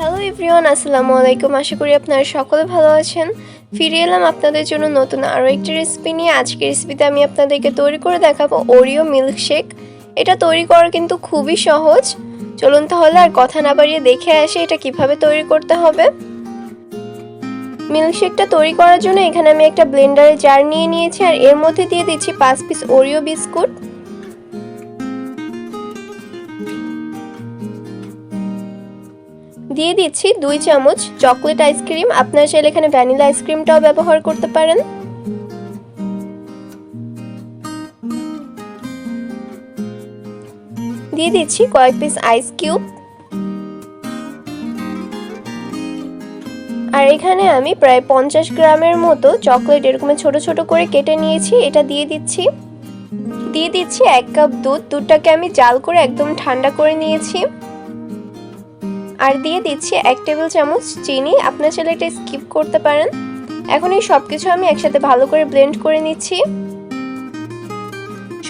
Hello everyone আসসালামু আলাইকুম আশা করি আপনারা সকলে ভালো আছেন। ফিরে এলাম আপনাদের জন্য নতুন আরও একটি রেসিপি নিয়ে। আজকের রেসিপিতে আমি আপনাদেরকে তৈরি করে দেখাবো ওরিও মিল্কশেক এটা তৈরি করা কিন্তু খুবই সহজ। চলুন তাহলে আর কথা না বাড়িয়ে দেখে আসি এটা কীভাবে তৈরি করতে হবে। মিল্কশেকটা তৈরি করার জন্য এখানে আমি একটা ব্লেন্ডারে জার নিয়ে নিয়েছি। আর এর মধ্যে দিয়ে দিচ্ছি পাঁচ পিস ওরিও বিস্কুট দিয়ে দিচ্ছি দুই চামচ চকলেট আইসক্রিম আপনারা চাইলে এখানে ভ্যানিলা আইসক্রিমটাও ব্যবহার করতে পারেন। দিয়ে দিচ্ছি কয়েক পিস আইস কিউব আর এখানে আমি প্রায় পঞ্চাশ গ্রামের মতো চকলেট এরকম ছোট ছোট করে কেটে নিয়েছি, এটা দিয়ে দিচ্ছি। দিয়ে দিচ্ছি এক কাপ দুধ, দুধটাকে আমি জাল করে একদম ঠান্ডা করে নিয়েছি। আর দিয়ে দিচ্ছি এক টেবিল চামচ চিনি। আপনার চাইলে এটা স্কিপ করতে পারেন। এখন এই সব কিছু আমি একসাথে ভালো করে ব্লেন্ড করে নিচ্ছি।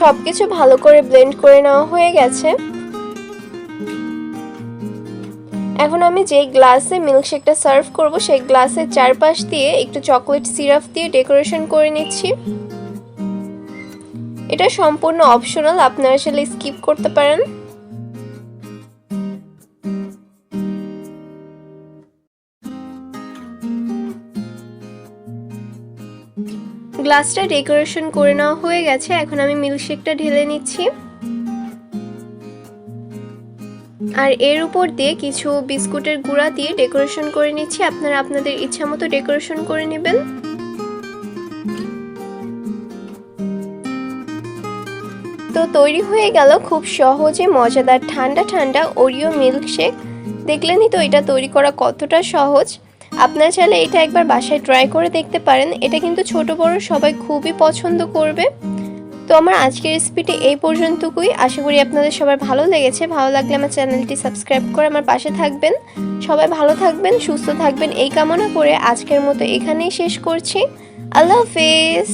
সব কিছু ভালো করে ব্লেন্ড করে নেওয়া হয়ে গেছে। এখন আমি যেই গ্লাসে মিল্কশেকটা সার্ভ করব, সেই গ্লাসের চারপাশ দিয়ে একটু চকলেট সিরাপ দিয়ে ডেকোরেশন করে নিচ্ছি। এটা সম্পূর্ণ অপশনাল আপনারা আসলে স্কিপ করতে পারেন। গ্লাসটা ডেকোরেশন করে নেওয়া হয়ে গেছে। এখন আমি মিল্কশেকটা ঢেলে নিচ্ছি। আর এর উপর দিয়ে কিছু বিস্কুটের গুঁড়া দিয়ে ডেকোরেশন করে নিচ্ছি। আপনারা আপনাদের ইচ্ছা মতো ডেকোরেশন করে নেবেন। তো তৈরি হয়ে গেল খুব সহজে মজাদার ঠান্ডা ঠান্ডা ওরিও মিল্কশেক। দেখলেনই তো এটা তৈরি করা কতটা সহজ। আপনারা চাইলে এটা একবার বাসায় ট্রাই করে দেখতে পারেন। এটা কিন্তু ছোট বড় সবাই খুবই পছন্দ করবে। তো আমার আজকের রেসিপিটি এই পর্যন্তকুই আশা করি আপনাদের সবার ভালো লেগেছে। ভালো লাগলে আমার চ্যানেলটি সাবস্ক্রাইব করে আমার পাশে থাকবেন। সবাই ভালো থাকবেন, সুস্থ থাকবেন, এই কামনা করে আজকের মতো এখানেই শেষ করছি। আল্লাহ হাফেজ।